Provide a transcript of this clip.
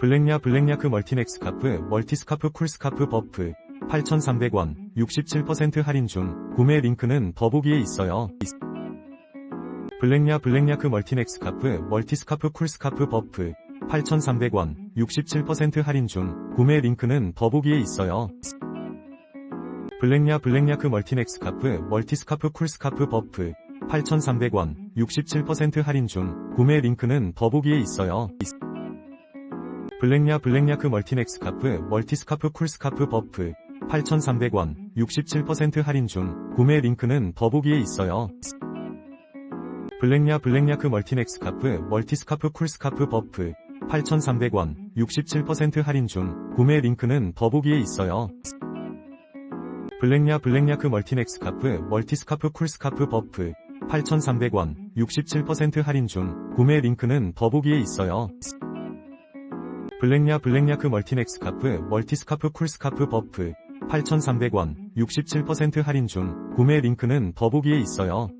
블랙야 블랙야크 멀티넥 스카프 멀티 스카프 쿨 스카프 버프 8,300원 67% 할인 중 구매 링크는 더보기에 있어요. 블랙야 블랙야크 멀티넥 스카프 멀티 스카프 쿨 스카프 버프 8,300원 67% 할인 중 구매 링크는 더보기에 있어요. 블랙야 블랙야크 멀티넥 스카프 멀티 스카프 쿨 스카프 버프 8,300원 67% 할인 중 구매 링크는 더보기에 있어요. 블랙야 블랙야크 멀티넥 스카프 멀티 스카프 쿨 스카프 버프 8,300원 67% 할인 중 구매 링크는 더보기에 있어요. 블랙야 블랙야크 멀티넥 스카프 멀티 스카프 쿨 스카프 버프 8,300원 67% 할인 중 구매 링크는 더보기에 있어요. 블랙야 블랙야크 멀티넥 스카프 멀티 스카프 쿨 스카프 버프 8,300원 67% 할인 중 구매 링크는 더보기에 있어요. 블랙야 블랙야크 멀티넥 스카프 멀티 스카프 쿨 스카프 버프 8,300원 67% 할인 중 구매 링크는 더보기에 있어요.